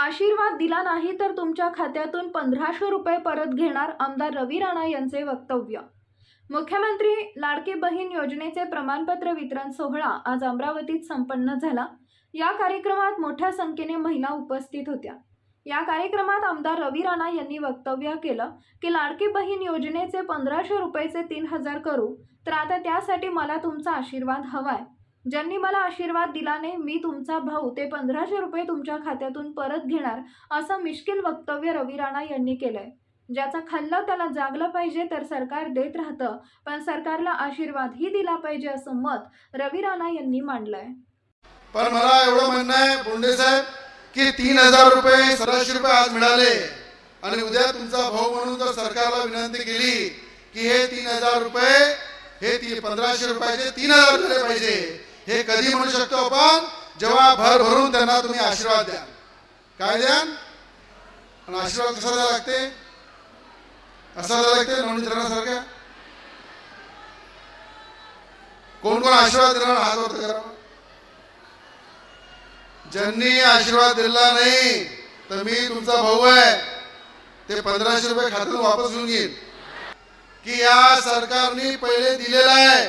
आशीर्वाद दिला नाही तर तुमच्या खात्यातून पंधराशे रुपये परत घेणार आमदार रवी राणा यांचे वक्तव्य. मुख्यमंत्री लाडकी बहीण योजनेचे प्रमाणपत्र वितरण सोहळा आज अमरावतीत संपन्न झाला. या कार्यक्रमात मोठ्या संख्येने महिला उपस्थित होत्या. या कार्यक्रमात आमदार रवी राणा यांनी वक्तव्य केलं की लाडकी बहीण योजनेचे पंधराशे रुपयेचे तीन हजार करू तर आता त्यासाठी मला तुमचा आशीर्वाद हवाय. ज्यांनी मला आशीर्वाद दिला नाही मी तुमचा भाऊ. ते पंधराशे रुपये तुमच्या खात्यातून परत घेणार असं मिश्किल वक्तव्य रवी राणा यांनी केलंय. ज्याचा खाल्लं त्याला जागलं पाहिजे तर सरकार देत राहतं पण सरकारला आशीर्वादही दिला पाहिजे असं मत रवी राणा यांनी मांडलंय. पण मला एवढं म्हणणं आहे बोंडे साहेब की तीन हजार रुपये सतराशे रुपये आज मिळाले. आणि उद्या तुमचा भाऊ म्हणून जर सरकारला विनंती केली की हे तीन हजार रुपये हे ती पंधराशे रुपयाचे तीन हजार झाले पाहिजे. हे कधी म्हणू शकतो आपण? जेव्हा भर भरून त्यांना तुम्ही आशीर्वाद द्या काय द्या आणि आशीर्वाद कसा द्यावा लागते? असा द्यावा लागते नवनीत कोण कोण आशीर्वाद देणार? हात वर करा. ज्यांनी आशीर्वाद दिला नाही तर मी तुमचा भाऊ आहे. ते पंधराशे रुपये खात्यातून वापस घेऊन येईल की या सरकारने पहिले दिलेलं आहे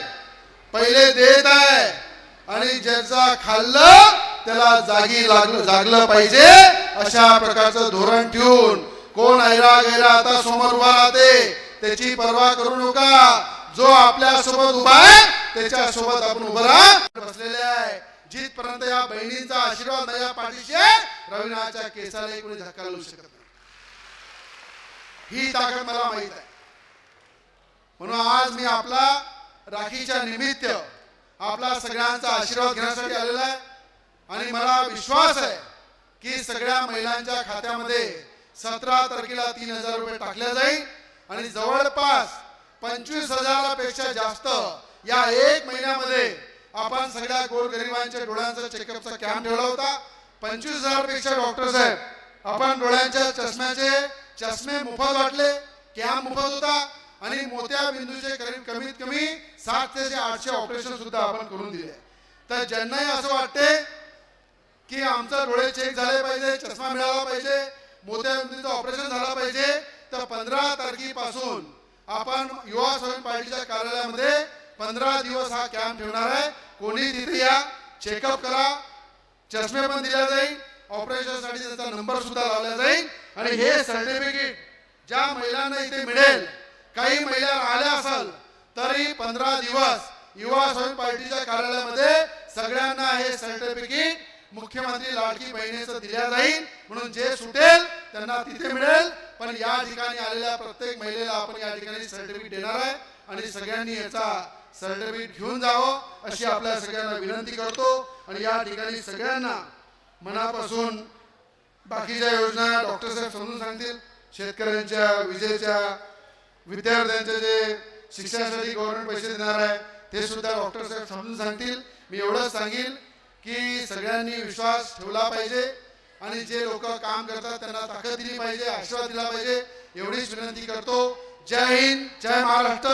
पहिले देत आहे. आणि ज्याचा खाल्लं त्याला जागी लागलं जागलं पाहिजे अशा प्रकारचं धोरण ठेवून कोण ऐरा गैरा आता समोर उभा राहते त्याची पर्वा करू नका. जो आपल्यासोबत उभा आहे त्याच्या सोबत आपण उभं राहा. बसलेले आहे. जिथपर्यंत या बहिणींचा आशीर्वाद नाही या पाठीशी आहे, रवीनाच्या केसाला कोणी धक्का लावू शकत नाही. ही ताकद मला माहीत आहे. म्हणून आज मी आपला राखीच्या निमित्त आपला सगळ्यांचा आशीर्वाद घेण्यासाठी आलेला आहे. आणि मला विश्वास आहे की सगळ्या महिलांच्या खात्यामध्ये सतरा तारखेला तीन हजार रुपये टाकले जाईल. आणि जवळपास पंचवीस हजारापेक्षा जास्त या एक महिन्यामध्ये आपण सगळ्या गोरगरिबांच्या डोळ्यांचा चेकअपचा कॅम्प ठेवला होता. पंचवीस हजारपेक्षा डॉक्टर साहेब आपण डोळ्यांच्या चष्म्याचे चष्मे मोफत वाटले कॅम्प मोफत होता. आणि मोत्या बिंदूचे करीब कमीत कमी सातशे ते आठशे ऑपरेशन सुद्धा आपण करून दिले. तर ज्यांनाही असं वाटते की आमचं डोळे चेक झाले पाहिजे चष्मा मिळाला पाहिजे मोत्या ऑपरेशन झालं पाहिजे तर पंधरा तारखेपासून आपण युवा स्वयं पार्टीच्या कार्यालयामध्ये पंधरा दिवस हा कॅम्प ठेवणार आहे. कोणी तिथे या चेकअप करा चष्मे पण दिल्या जाईल ऑपरेशनसाठी त्याचा नंबर सुद्धा लावला जाईल. आणि हे सर्टिफिकेट ज्या महिलांना इथे मिळेल काही महिला राहिल्या असाल तरी पंधरा दिवस युवा स्वयं पार्टीच्या कार्यालयामध्ये सगळ्यांना हे सर्टिफिकेट मुख्यमंत्री लाडकी बहिणीचं दिल्या जाईल. म्हणून जे सुटेल त्यांना तिथे मिळेल. पण या ठिकाणी आलेल्या प्रत्येक महिलेला आपण या ठिकाणी सर्टिफिकेट देणार आहे. आणि सगळ्यांनी याचा सर्टिफिकेट घेऊन जावं अशी आपल्या सगळ्यांना विनंती करतो. आणि या ठिकाणी सगळ्यांना मनापासून बाकीच्या योजना डॉक्टर साहेब समजून सांगतील. शेतकऱ्यांच्या विजेच्या विद्यार्थ्यांचे जे शिक्षणासाठी गव्हर्नमेंट पैसे देणार आहे. ते सुद्धा डॉक्टर साहेब समजून सांगतील. मी एवढंच सांगेल की सगळ्यांनी विश्वास ठेवला पाहिजे आणि जे लोक काम करतात त्यांना ताकद दिली पाहिजे आशीर्वाद दिला पाहिजे. एवढीच विनंती करतो. जय हिंद जय महाराष्ट्र.